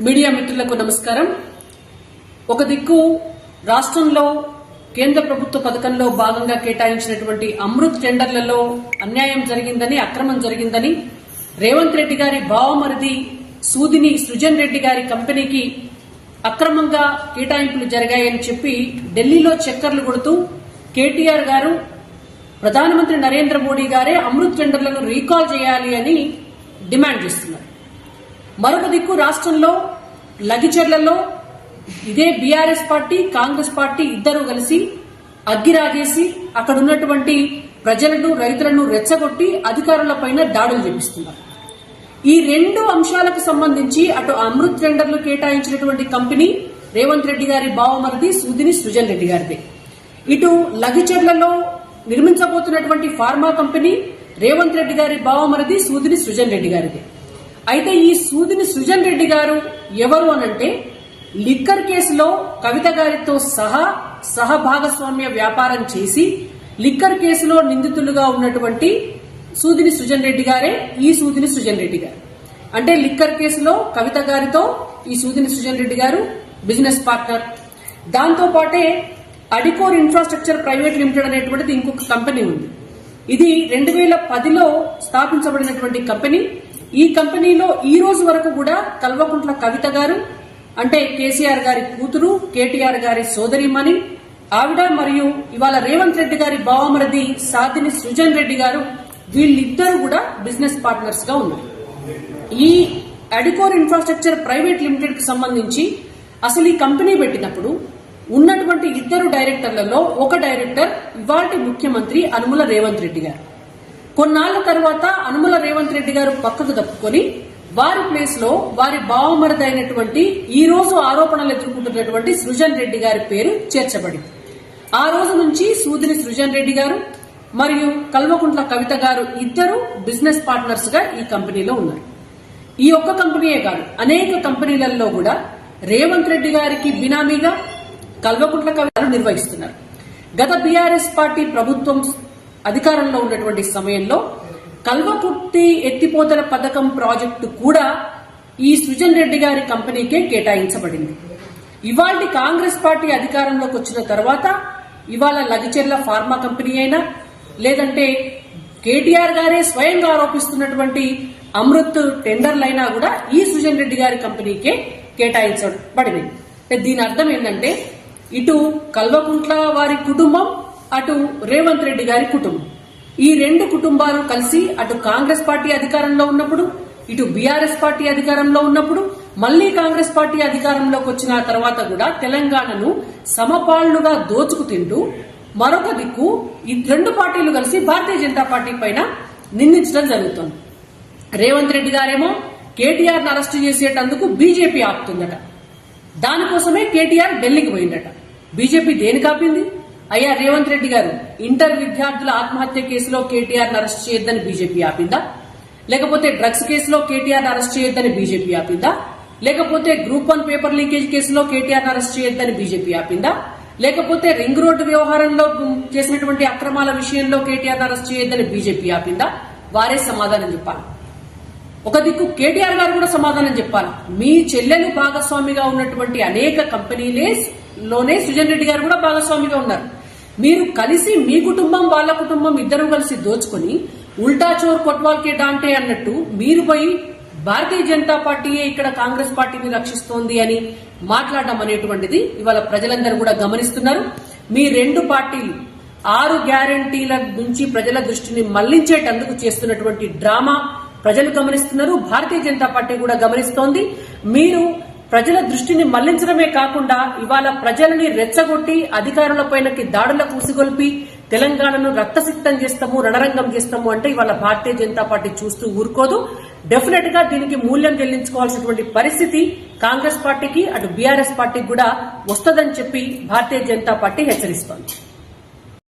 Media మిత్రులకు నమస్కారం. ఒక దిక్కు రాష్ట్రంలో కేంద్ర ప్రభుత్వ పథకంలో భాగంగా కేటాయించినటువంటి అమృత్ టెండర్లలో అన్యాయం జరిగిందని అక్రమం జరిగిందని రేవంత్ రెడ్డి గారి బావమరిది సూదిని సృజన్ రెడ్డి గారి కంపెనీకి అక్రమంగా కేటాయింపులు జరిగాయని చెప్పి ఢిల్లీలో చక్కర్లు కొడుతూ కేటీఆర్ గారు ప్రధానమంత్రి నరేంద్ర మోడీ గారే అమృత్ టెండర్లను రీకాల్ చేయాలి అని డిమాండ్ చేస్తున్నారు. మరొక దిక్కు రాష్ట్రంలో లగిచెర్లలో ఇదే బీఆర్ఎస్ పార్టీ కాంగ్రెస్ పార్టీ ఇద్దరు కలిసి అగ్గిరాజేసి అక్కడ ఉన్నటువంటి ప్రజలను రైతులను రెచ్చగొట్టి అధికారులపైన దాడులు చేపిస్తున్నారు. ఈ రెండు అంశాలకు సంబంధించి అటు అమృత్ టెండర్లు కేటాయించినటువంటి కంపెనీ రేవంత్ రెడ్డి గారి బావమరిది సూదిని సృజన్ రెడ్డి గారిది. ఇటు లగిచెర్లలో నిర్మించబోతున్నటువంటి ఫార్మా కంపెనీ రేవంత్ రెడ్డి గారి బావమరిది సూదిని సృజన్ రెడ్డి గారిది. అయితే ఈ సూదిని సృజన్ రెడ్డి గారు ఎవరు అనంటే లిక్కర్ కేసులో కవిత గారితో సహా సహభాగస్వామ్య వ్యాపారం చేసి లిక్కర్ కేసులో నిందితులుగా ఉన్నటువంటి సూదిని సృజన్ రెడ్డి గారే ఈ సూదిని సృజన్ రెడ్డి గారు. అంటే లిక్కర్ కేసులో కవిత గారితో ఈ సూదిని సృజన్ రెడ్డి గారు బిజినెస్ పార్ట్నర్. దాంతో పాటే అడికోర్ ఇన్ఫ్రాస్ట్రక్చర్ ప్రైవేట్ లిమిటెడ్ అనేటువంటిది ఇంకొక కంపెనీ ఉంది. ఇది రెండు వేల పదిలో స్థాపించబడినటువంటి కంపెనీ. ఈ కంపెనీలో ఈ రోజు వరకు కూడా కల్వకుంట్ల కవిత గారు అంటే కేసీఆర్ గారి కూతురు కేటీఆర్ గారి సోదరిమణి ఆవిడ మరియు ఇవాళ రేవంత్ రెడ్డి గారి బావమరది సాధిని సృజన్ రెడ్డి గారు వీళ్ళిద్దరూ కూడా బిజినెస్ పార్ట్నర్స్గా ఉన్నారు. ఈ అడికోర్ ఇన్ఫ్రాస్ట్రక్చర్ ప్రైవేట్ లిమిటెడ్కు సంబంధించి అసలు ఈ కంపెనీ పెట్టినప్పుడు ఉన్నటువంటి ఇద్దరు డైరెక్టర్లలో ఒక డైరెక్టర్ ఇవాటి ముఖ్యమంత్రి అనుముల రేవంత్ రెడ్డి గారు. కొన్నాళ్ళ తర్వాత అనుముల రేవంత్ రెడ్డి గారు పక్కకు తప్పుకొని వారి ప్లేస్లో వారి బావమరదైనటువంటి ఈ రోజు ఆరోపణలు ఎదుర్కొంటున్నటువంటి సృజన్ రెడ్డి గారి పేరు చేర్చబడింది. ఆ రోజు నుంచి సూదిని సృజన్ రెడ్డి గారు మరియు కల్వకుంట్ల కవిత గారు ఇద్దరు బిజినెస్ పార్ట్నర్స్గా ఈ కంపెనీలో ఉన్నారు. ఈ ఒక్క కంపెనీయే కాదు అనేక కంపెనీలలో కూడా రేవంత్ రెడ్డి గారికి బినామీగా కల్వకుంట్ల కవితలు నిర్వహిస్తున్నారు. గత బీఆర్ఎస్ పార్టీ ప్రభుత్వం అధికారంలో ఉన్నటువంటి సమయంలో కల్వకుర్తి ఎత్తిపోతల పథకం ప్రాజెక్టు కూడా ఈ సృజన్ రెడ్డి గారి కంపెనీకే కేటాయించబడింది. ఇవాళ కాంగ్రెస్ పార్టీ అధికారంలోకి వచ్చిన తర్వాత ఇవాళ లగిచెర్ల ఫార్మా కంపెనీ అయినా లేదంటే కేటీఆర్ గారే స్వయంగా ఆరోపిస్తున్నటువంటి అమృత్ టెండర్లైనా కూడా ఈ సుజన్ రెడ్డి గారి కంపెనీకే కేటాయించబడింది దీని అర్థం ఏంటంటే ఇటు కల్వకుంట్ల వారి కుటుంబం అటు రేవంత్ రెడ్డి గారి కుటుంబం. ఈ రెండు కుటుంబాలు కలిసి అటు కాంగ్రెస్ పార్టీ అధికారంలో ఉన్నప్పుడు ఇటు బీఆర్ఎస్ పార్టీ అధికారంలో ఉన్నప్పుడు మళ్ళీ కాంగ్రెస్ పార్టీ అధికారంలోకి వచ్చిన తర్వాత కూడా తెలంగాణను సమపాళ్ళుగా దోచుకు తింటూ మరొక దిక్కు ఈ రెండు పార్టీలు కలిసి భారతీయ జనతా పార్టీ పైన నిందించడం జరుగుతోంది. రేవంత్ రెడ్డి గారేమో కేటీఆర్ను అరెస్టు చేసేటందుకు బీజేపీ ఆపుతుందట. దానికోసమే కేటీఆర్ ఢిల్లీకి పోయిందట. బీజేపీ దేని కాపింది? అయ్యా రేవంత్ రెడ్డి గారు ఇంటర్ విద్యార్థుల ఆత్మహత్య కేసులో కేటీఆర్ అరెస్ట్ చేయొద్దని బీజేపీ ఆపిందా? లేకపోతే డ్రగ్స్ కేసులో కేటీఆర్ అరెస్ట్ చేయొద్దని బీజేపీ ఆపిందా? లేకపోతే గ్రూప్ వన్ పేపర్ లీకేజ్ కేసులో కేటీఆర్ అరెస్ట్ చేయొద్దని బీజేపీ ఆపిందా? లేకపోతే రింగ్ రోడ్డు వ్యవహారంలో చేసినటువంటి అక్రమాల విషయంలో కేటీఆర్ అరెస్ట్ చేయొద్దని బీజేపీ ఆపిందా? వారే సమాధానం చెప్పాలి. ఒక దిక్కు కేటీఆర్ గారు కూడా సమాధానం చెప్పాలి. మీ చెల్లెలు భాగస్వామిగా ఉన్నటువంటి అనేక కంపెనీలే లోనే సుజన్ రెడ్డి గారు కూడా భాగస్వామిగా ఉన్నారు. మీరు కలిసి మీ కుటుంబం వాళ్ళ కుటుంబం ఇద్దరు కలిసి దోచుకొని ఉల్టా చోర్ కొట్వాల్కే డాంటే అన్నట్టు మీరు పోయి భారతీయ జనతా పార్టీయే ఇక్కడ కాంగ్రెస్ పార్టీని రక్షిస్తోంది అని మాట్లాడడం అనేటువంటిది ఇవాళ ప్రజలందరూ కూడా గమనిస్తున్నారు. మీ రెండు పార్టీలు ఆరు గ్యారంటీల నుంచి ప్రజల దృష్టిని మళ్ళించేటందుకు చేస్తున్నటువంటి డ్రామా ప్రజలు గమనిస్తున్నారు. భారతీయ జనతా పార్టీ కూడా గమనిస్తోంది. మీరు ప్రజల దృష్టిని మళ్ళించడమే కాకుండా ఇవాళ ప్రజలని రెచ్చగొట్టి అధికారులపైనకి దాడులకు ఉసిగొల్పి తెలంగాణను రక్తసిక్తం చేస్తాము రణరంగం చేస్తాము అంటే ఇవాళ భారతీయ జనతా పార్టీ చూస్తూ ఊరుకోదు. డెఫినెట్గా దీనికి మూల్యం చెల్లించుకోవాల్సినటువంటి పరిస్థితి కాంగ్రెస్ పార్టీకి అటు బీఆర్ఎస్ పార్టీకి కూడా వస్తుందని చెప్పి భారతీయ జనతా పార్టీ హెచ్చరిస్తోంది.